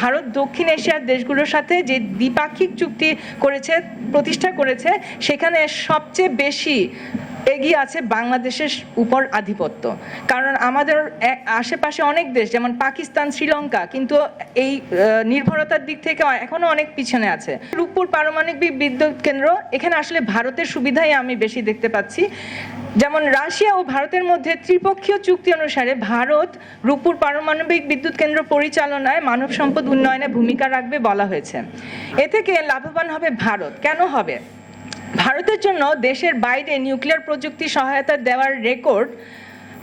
ভারত দক্ষিণ এশিয়ার দেশগুলোর সাথে যে দ্বিপাক্ষিক চুক্তি করেছে প্রতিষ্ঠা করেছে সেখানে সবচেয়ে বেশি এগিয়ে আছে বাংলাদেশের উপর আধিপত্য। কারণ আমাদের আশেপাশে অনেক দেশ, যেমন পাকিস্তান, শ্রীলঙ্কা, কিন্তু এই নির্ভরতার দিক থেকে এখনও অনেক পিছনে আছে। রূপপুর পারমাণবিক বিদ্যুৎ কেন্দ্র, এখানে আসলে ভারতের সুবিধাই আমি বেশি দেখতে পাচ্ছি। যেমন রাশিয়া ও ভারতের মধ্যে ত্রিপক্ষীয় চুক্তি অনুসারে ভারত রূপপুর পারমাণবিক বিদ্যুৎ কেন্দ্র পরিচালনায় মানব সম্পদ উন্নয়নে ভূমিকা রাখবে বলা হয়েছে। এ থেকে লাভবান হবে ভারত। কেন হবে? ভারতের জন্য দেশের বাইরে নিউক্লিয়ার প্রযুক্তি সহায়তা দেওয়ার রেকর্ড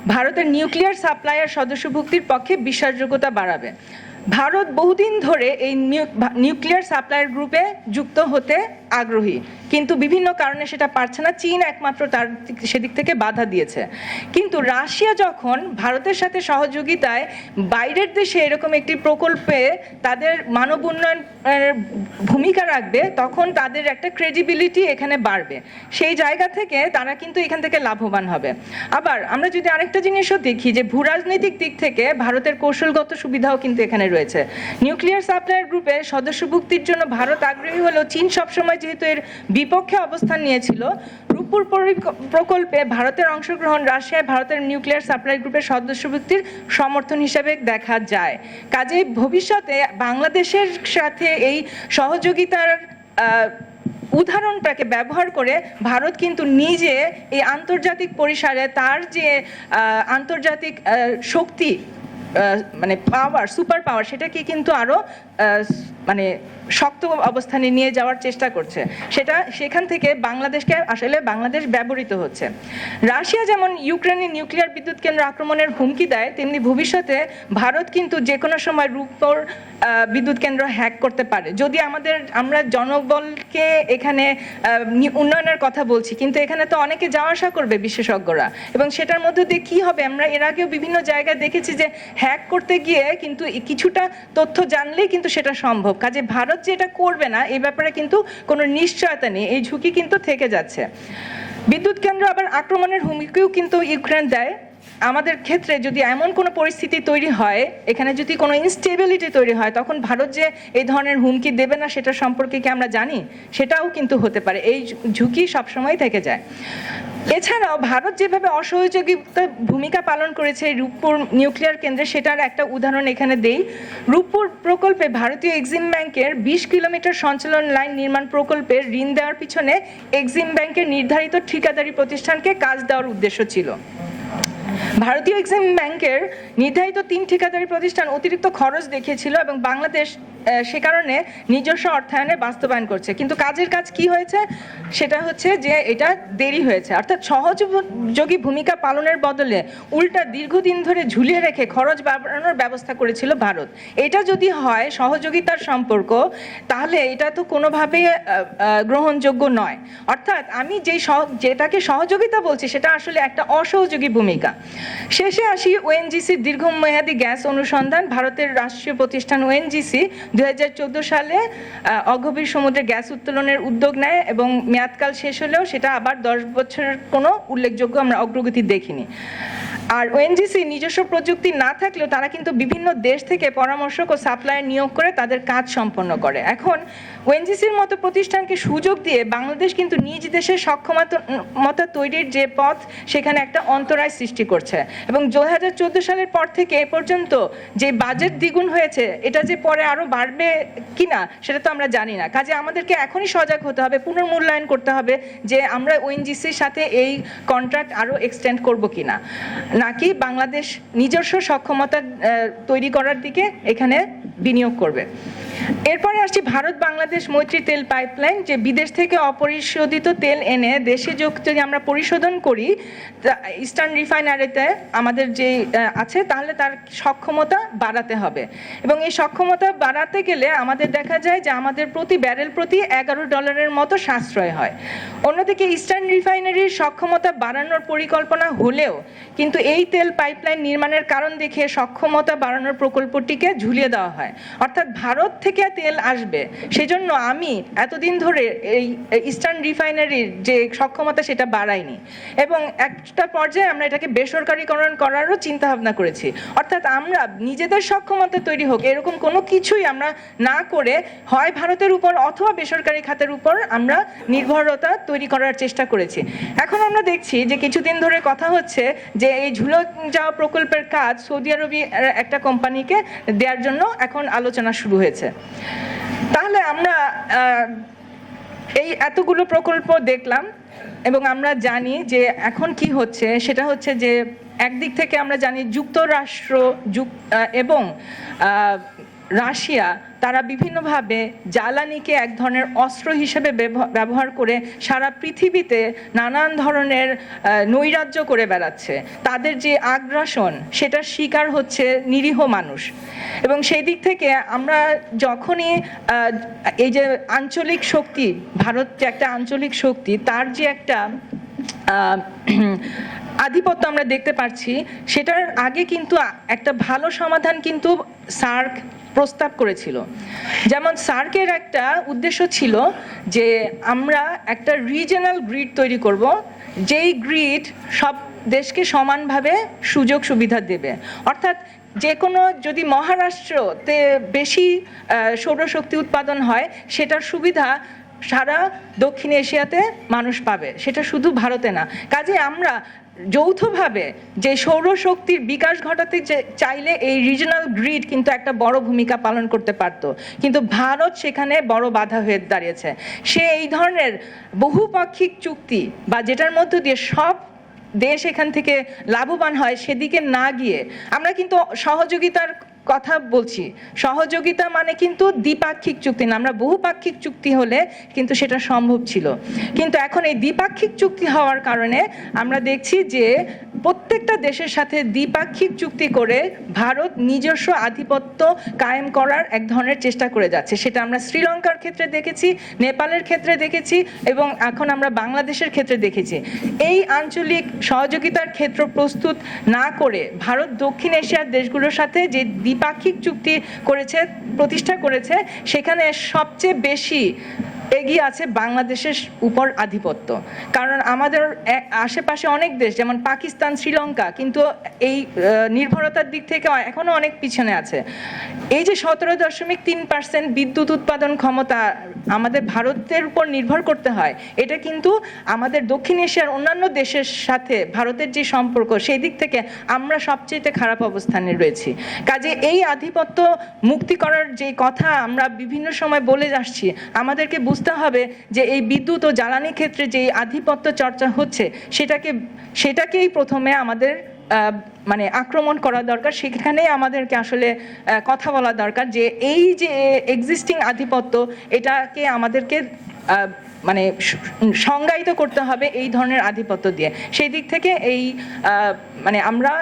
ভারতের নিউক্লিয়ার সাপ্লায়ার সদস্যভুক্তির পক্ষে বিশ্বাসযোগ্যতা বাড়াবে। ভারত বহুদিন ধরে এই নিউ- নিউক্লিয়ার সাপ্লায়ার গ্রুপে যুক্ত হতে আগ্রহী। কিন্তু বিভিন্ন কারণে সেটা পারছে না। চীন একমাত্র তার দিক- সেদিক থেকে বাধা দিয়েছে। কিন্তু রাশিয়া যখন ভারতের সাথে সহযোগিতায় বাইরের দেশে এরকম একটি প্রকল্পে তাদের মানব উন্নয়নের ভূমিকা রাখবে, তখন তাদের একটা ক্রেডিবিলিটি এখানে বাড়বে। সেই জায়গা থেকে তারা কিন্তু এখান থেকে লাভবান হবে। আবার আমরা যদি আরেকটা জিনিসও দেখি যে ভূরাজনৈতিক দিক থেকে ভারতের কৌশলগত সুবিধাও কিন্তু এখানে রয়েছে। নিউক্লিয়ার সাপ্লায়ার গ্রুপে সদস্যভুক্তির জন্য ভারত আগ্রহী হলেও চীন সবসময় যেহেতু এর বিপক্ষে অবস্থান নিয়েছিল রূপপুর প্রকল্পে ভারতের অংশগ্রহণ রাশিয়ায় ভারতের নিউক্লিয়ার সাপ্লাই গ্রুপের সদস্যভুক্তির সমর্থন হিসেবে দেখা যায়। কাজেই ভবিষ্যতে বাংলাদেশের সাথে এই সহযোগিতার উদাহরণটাকে ব্যবহার করে ভারত কিন্তু নিজে এই আন্তর্জাতিক পরিসরে তার যে আন্তর্জাতিক শক্তি মানে পাওয়ার সুপার পাওয়ার সেটাকে কিন্তু আরও আহ, মানে শক্ত অবস্থানে নিয়ে যাওয়ার চেষ্টা করছে। সেটা সেখান থেকে বাংলাদেশকে আসলে বাংলাদেশ ব্যবহৃত হচ্ছে। রাশিয়া যেমন ইউক্রেনে নিউক্লিয়ার বিদ্যুৎ কেন্দ্র আক্রমণের হুমকি দেয়, তেমনি ভবিষ্যতে ভারত কিন্তু যে কোনো সময় রূপর বিদ্যুৎ কেন্দ্র হ্যাক করতে পারে। যদি আমাদের, আমরা জনবলকে এখানে উন্নয়নের কথা বলছি, কিন্তু এখানে তো অনেকে যাওয়া আসা করবে বিশেষজ্ঞরা। এবং সেটার মধ্যে দিয়ে কি হবে? আমরা এর আগেও বিভিন্ন জায়গায় দেখেছি যে হ্যাক করতে গিয়ে কিন্তু কিছুটা তথ্য জানলেই কিন্তু সেটা সম্ভব। কাজে ভারত যে এটা করবে না, এই ব্যাপারে কিন্তু কোনো নিশ্চয়তা নেই, এই ঝুঁকি কিন্তু থেকে যাচ্ছে। বিদ্যুৎ কেন্দ্র আবার আক্রমণের হুমকিও কিন্তু ইউক্রেন দেয়। আমাদের ক্ষেত্রে যদি এমন কোনো পরিস্থিতি তৈরি হয়, এখানে যদি কোনো ইনস্টেবিলিটি তৈরি হয়, তখন ভারত যে এই ধরনের হুমকি দেবে না সেটা সম্পর্কে কি আমরা জানি? সেটাও কিন্তু হতে পারে। এই ঝুঁকি সবসময় থেকে যায়। এছাড়াও ভারত যেভাবে অসহযোগিতা ভূমিকা পালন করেছে রূপপুর নিউক্লিয়ার কেন্দ্রে, সেটার একটা উদাহরণ এখানে দেই। রূপপুর প্রকল্পে ভারতীয় এক্সিম ব্যাংকের বিশ কিলোমিটার সঞ্চালন লাইন নির্মাণ প্রকল্পের ঋণ দেওয়ার পিছনে এক্সিম ব্যাংকের নির্ধারিত ঠিকাদারি প্রতিষ্ঠানকে কাজ দেওয়ার উদ্দেশ্য ছিল। ভারতীয় এক্সিম ব্যাংকের নির্ধারিত তিন ঠিকাদারি প্রতিষ্ঠান অতিরিক্ত খরচ দেখিয়েছিল এবং বাংলাদেশ সে কারণে নিজস্ব অর্থায়নে বাস্তবায়ন করছে। কিন্তু কাজের কাজ কি হয়েছে? সেটা হচ্ছে যে এটা দেরি হয়েছে। অর্থাৎ সহযোগী ভূমিকা পালনের বদলে উল্টা দীর্ঘদিন ধরে ঝুলিয়ে রেখে খরচ বাড়ানোর ব্যবস্থা করেছিল ভারত। এটা যদি হয় সহযোগিতার সম্পর্ক, তাহলে এটা তো কোনোভাবেই গ্রহণযোগ্য নয়। অর্থাৎ আমি যেই যেটাকে সহযোগিতা বলছি, সেটা আসলে একটা অসহযোগী ভূমিকা। শেষে আসি ওএনজিসির দীর্ঘমেয়াদী গ্যাস অনুসন্ধান, ভারতের রাষ্ট্রীয় প্রতিষ্ঠান ওএনজিসি দুই হাজার চোদ্দ সালে অগভীর সমুদ্রে গ্যাস উত্তোলনের উদ্যোগ নেয় এবং মেয়াদকাল শেষ হলেও সেটা আবার দশ বছরের কোনো উল্লেখযোগ্য আমরা অগ্রগতি দেখিনি। আর ওএনজিসি নিজস্ব প্রযুক্তি না থাকলেও তারা কিন্তু বিভিন্ন দেশ থেকে পরামর্শক ও সাপ্লায়ার নিয়োগ করে তাদের কাজ সম্পন্ন করে। এখন ওএনজিসির মতো প্রতিষ্ঠানকে সুযোগ দিয়ে বাংলাদেশ কিন্তু নিজ দেশের সক্ষমতা তৈরির যে পথ, সেখানে একটা অন্তরায় সৃষ্টি করছে। এবং দু হাজার চোদ্দ সালের পর থেকে এ পর্যন্ত যে বাজেট দ্বিগুণ হয়েছে, এটা যে পরে আরও বাড়বে কিনা, সেটা তো আমরা জানি না। কাজে আমাদেরকে এখনই সজাগ হতে হবে, পুনর্মূল্যায়ন করতে হবে যে আমরা ওএনজিসির সাথে এই কন্ট্রাক্ট আরও এক্সটেন্ড করব কিনা। নাকি বাংলাদেশ নিজস্ব সক্ষমতা তৈরি করার দিকে এখানে বিনিয়োগ করবে? এরপরে আসছি ভারত বাংলাদেশ মৈত্রী তেল পাইপলাইন, যে বিদেশ থেকে অপরিশোধিত তেল এনে দেশে যোগ যদি আমরা পরিশোধন করি ইস্টার্ন রিফাইনারিতে আমাদের যে আছে, তাহলে তার সক্ষমতা বাড়াতে হবে। এবং এই সক্ষমতা বাড়াতে গেলে আমাদের দেখা যায় যে আমাদের প্রতি ব্যারেল প্রতি এগারো ডলারের মতো সাশ্রয় হয়। অন্যদিকে ইস্টার্ন রিফাইনারির সক্ষমতা বাড়ানোর পরিকল্পনা হলেও কিন্তু এই তেল পাইপলাইন নির্মাণের কারণ দেখিয়ে সক্ষমতা বাড়ানোর প্রকল্পটিকে ঝুলিয়ে দেওয়া হয়। অর্থাৎ ভারত থেকে তেল আসবে। সেজন্য আমি এতদিন ধরে এই ইস্টার্ন রিফাইনারির যে সক্ষমতা সেটা বাড়াইনি। এবং একটা পর্যায়ে আমরা এটাকে বেসরকারীকরণ করারও চিন্তা ভাবনা করেছি। অর্থাৎ আমরা নিজেদের সক্ষমতা তৈরি হোক, এরকম কোনো কিছুই আমরা না করে হয় ভারতের উপর অথবা বেসরকারি খাতের উপর আমরা নির্ভরতা তৈরি করার চেষ্টা করেছি। এখন আমরা দেখছি যে কিছুদিন ধরে কথা হচ্ছে যে এই ঝুলো যাওয়া প্রকল্পের কাজ সৌদি আরবি একটা কোম্পানিকে দেওয়ার জন্য এখন আলোচনা শুরু হয়েছে। তাহলে আমরা এই এতগুলো প্রকল্প দেখলাম এবং আমরা জানি যে এখন কি হচ্ছে, সেটা হচ্ছে যে একদিক থেকে আমরা জানি যুক্তরাষ্ট্র এবং রাশিয়া, তারা বিভিন্নভাবে জ্বালানিকে এক ধরনের অস্ত্র হিসেবে ব্যবহার করে সারা পৃথিবীতে নানান ধরনের নৈরাজ্য করে বেড়াচ্ছে। তাদের যে আগ্রাসন, সেটার শিকার হচ্ছে নিরীহ মানুষ। এবং সেই দিক থেকে আমরা যখনই এই যে আঞ্চলিক শক্তি, ভারত যে একটা আঞ্চলিক শক্তি, তার যে একটা আধিপত্য আমরা দেখতে পাচ্ছি সেটার আগে কিন্তু একটা ভালো সমাধান কিন্তু সার্ক প্রস্তাব করেছিল। যেমন সার্কের একটা উদ্দেশ্য ছিল যে আমরা একটা রিজনাল গ্রিড তৈরি করব, যেই গ্রিড সব দেশকে সমানভাবে সুযোগ সুবিধা দেবে। অর্থাৎ যে কোনো যদি মহারাষ্ট্রতে বেশি সৌরশক্তি উৎপাদন হয়, সেটার সুবিধা সারা দক্ষিণ এশিয়াতে মানুষ পাবে। সেটা শুধু ভারতে না। কাজে আমরা যৌথভাবে যে সৌরশক্তির বিকাশ ঘটাতে চাইলে এই রিজনাল গ্রিড কিন্তু একটা বড় ভূমিকা পালন করতে পারত। কিন্তু ভারত সেখানে বড় বাধা হয়ে দাঁড়িয়েছে। সে এই ধরনের বহুপাক্ষিক চুক্তি বা যেটার মধ্য দিয়ে সব দেশ এখান থেকে লাভবান হয় সেদিকে না গিয়ে আমরা কিন্তু সহযোগিতার কথা বলছি। সহযোগিতা মানে কিন্তু দ্বিপাক্ষিক চুক্তি না। আমরা বহুপাক্ষিক চুক্তি হলে কিন্তু সেটা সম্ভব ছিল। কিন্তু এখন এই দ্বিপাক্ষিক চুক্তি হওয়ার কারণে আমরা দেখছি যে প্রত্যেকটা দেশের সাথে দ্বিপাক্ষিক চুক্তি করে ভারত নিজস্ব আধিপত্য কায়েম করার এক ধরনের চেষ্টা করে যাচ্ছে। সেটা আমরা শ্রীলঙ্কার ক্ষেত্রে দেখেছি, নেপালের ক্ষেত্রে দেখেছি এবং এখন আমরা বাংলাদেশের ক্ষেত্রে দেখেছি। এই আঞ্চলিক সহযোগিতার ক্ষেত্র প্রস্তুত না করে ভারত দক্ষিণ এশিয়ার দেশগুলোর সাথে যে দ্বিপাক্ষিক চুক্তি করেছে, প্রতিষ্ঠা করেছে, সেখানে সবচেয়ে বেশি এগিয়ে আছে বাংলাদেশের উপর আধিপত্য। কারণ আমাদের আশেপাশে অনেক দেশ, যেমন পাকিস্তান, শ্রীলঙ্কা, কিন্তু এই নির্ভরতার দিক থেকে এখনও অনেক পিছনে আছে। এই যে সতেরো দশমিক তিন পার্সেন্ট বিদ্যুৎ উৎপাদন ক্ষমতা আমাদের ভারতের উপর নির্ভর করতে হয়, এটা কিন্তু আমাদের দক্ষিণ এশিয়ার অন্যান্য দেশের সাথে ভারতের যে সম্পর্ক, সেই দিক থেকে আমরা সবচেয়ে খারাপ অবস্থানে রয়েছি। কাজে এই আধিপত্য মুক্তি করার যে কথা আমরা বিভিন্ন সময় বলে আসছি, আমাদেরকে বুঝতে হবে যে এই বিদ্যুৎ ও জ্বালানি ক্ষেত্রে যে আধিপত্য চর্চা হচ্ছে, সেটাকে, সেটাকেই প্রথমে আমাদের মানে আক্রমণ করা দরকার। সেখানে আমাদেরকে আসলে কথা বলা দরকার যে এই যে এক্সিস্টিং আধিপত্য, এটাকে আমাদেরকে মানে সংজ্ঞায়িত করতে হবে এই ধরনের আধিপত্য দিয়ে। সেই দিক থেকে এই মানে আমরা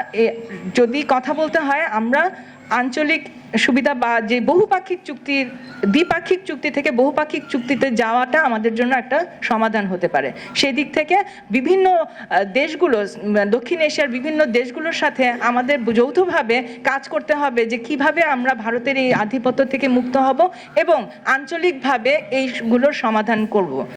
যদি কথা বলতে হয়, আমরা আঞ্চলিক সুবিধা বা যে বহুপাক্ষিক চুক্তির, দ্বিপাক্ষিক চুক্তি থেকে বহুপাক্ষিক চুক্তিতে যাওয়াটা আমাদের জন্য একটা সমাধান হতে পারে। সেদিক থেকে বিভিন্ন দেশগুলো দক্ষিণ এশিয়ার বিভিন্ন দেশগুলোর সাথে আমাদের যৌথভাবে কাজ করতে হবে যে কীভাবে আমরা ভারতের এই আধিপত্য থেকে মুক্ত হব এবং আঞ্চলিকভাবে এইগুলোর সমাধান করব।